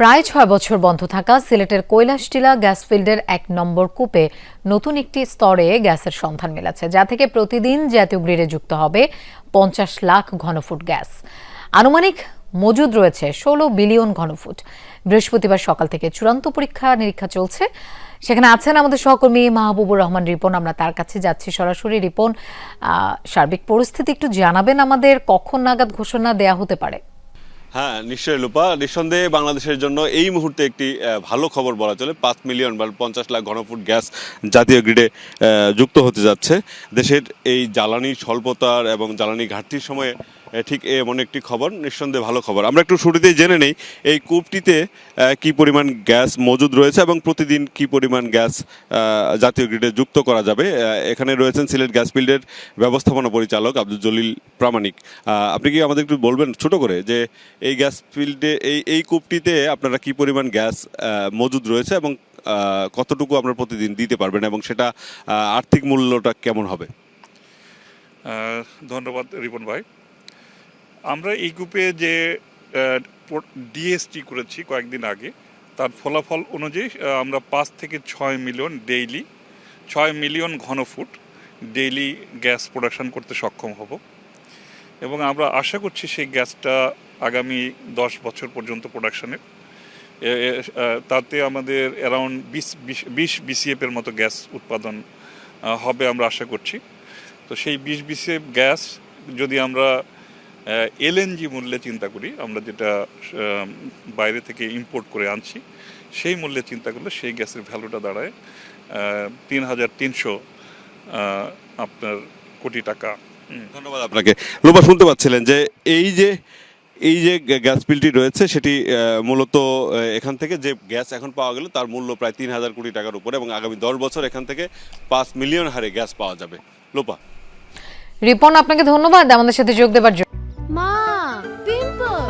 প্রায় ছয় বছর বন্ধ থাকা সিলেটের কৈলাসটিলা গ্যাস ফিল্ডের এক নম্বর কূপে নতুন একটি স্তরে গ্যাসের সন্ধান মেলেছে যা থেকে প্রতিদিন জাতীয় গ্রিডে যুক্ত হবে পঞ্চাশ লাখ ঘনফুট গ্যাস। আনুমানিক মজুদ রয়েছে ষোলো বিলিয়ন ঘনফুট। বৃহস্পতিবার সকাল থেকে চূড়ান্ত পরীক্ষা নিরীক্ষা চলছে। সেখানে আছেন আমাদের সহকর্মী মাহবুবুর রহমান রিপন, আমরা তার কাছে যাচ্ছি সরাসরি। রিপন সার্বিক পরিস্থিতি একটু জানাবেন আমাদের, কখন নাগাদ ঘোষণা দেয়া হতে পারে? হ্যাঁ নিশ্চয়ই লোপা। নিঃসন্দেহে বাংলাদেশের জন্য এই মুহূর্তে একটি ভালো খবর বলা চলে। পাঁচ মিলিয়ন বা পঞ্চাশ লাখ ঘনফুট গ্যাস জাতীয় গ্রিডে যুক্ত হতে যাচ্ছে। দেশের এই জ্বালানি স্বল্পতার এবং জ্বালানি ঘাটতির সময়ে ঠিক এমন একটি খবর, নিঃসন্দেহে ভালো খবর। আমরা একটু শুরুতেই জেনে নেই, এই কূপটিতে কি পরিমাণ গ্যাস মজুদ রয়েছে এবং প্রতিদিন কি পরিমাণ গ্যাস জাতীয় গ্রিডে যুক্ত করা যাবে? এখানে রয়েছেন সিলেট গ্যাস ফিল্ডের ব্যবস্থাপনা পরিচালক আব্দুল জলিল প্রামাণিক। আপনি কি আমাদের একটু বলবেন ছোট করে যে এই গ্যাস ফিল্ডে, এই এই কূপটিতে আপনারা কি পরিমাণ গ্যাস মজুদ রয়েছে এবং কতটুকু আপনারা প্রতিদিন দিতে পারবেন এবং সেটা আর্থিক মূল্যটা কেমন হবে? ধন্যবাদ রিপন ভাই। আমরা এই গ্রুপে যে ডিএসটি করেছি কয়েকদিন আগে, তার ফলাফল অনুযায়ী আমরা পাঁচ থেকে ছয় মিলিয়ন ডেইলি, ছয় মিলিয়ন ঘনফুট ডেইলি গ্যাস প্রোডাকশন করতে সক্ষম হব। এবং আমরা আশা করছি সেই গ্যাসটা আগামী দশ বছর পর্যন্ত প্রোডাকশানের। তাতে আমাদের অ্যারাউন্ড বিশ বিশ বিসিএফ এর মতো গ্যাস উৎপাদন হবে আমরা আশা করছি। তো সেই বিশ বিসিএফ গ্যাস যদি আমরা এলএনজি মূল্যে চিন্তা করি। আমরা যেটা বাইরে থেকে ইম্পোর্ট করে আনছি সেই মূল্যে চিন্তা করলে সেই গ্যাসের ভ্যালুটা দাঁড়ায় তিন হাজার তিনশো আপনার কোটি টাকা। ধন্যবাদ আপনাকে। রূপা শুনতে পাচ্ছিলেন যে এই যে এই যে গ্যাস বিলটি রয়েছে সেটি আহ, মূলত এখান থেকে যে গ্যাস এখন পাওয়া গেল তার মূল্য প্রায় তিন হাজার কোটি টাকার উপরে এবং আগামী দশ বছর এখান থেকে পাঁচ মিলিয়ন হারে গ্যাস পাওয়া যাবে। লোপা রিপন আপনাকে ধন্যবাদ আমাদের সাথে যোগ দেবার জন্য।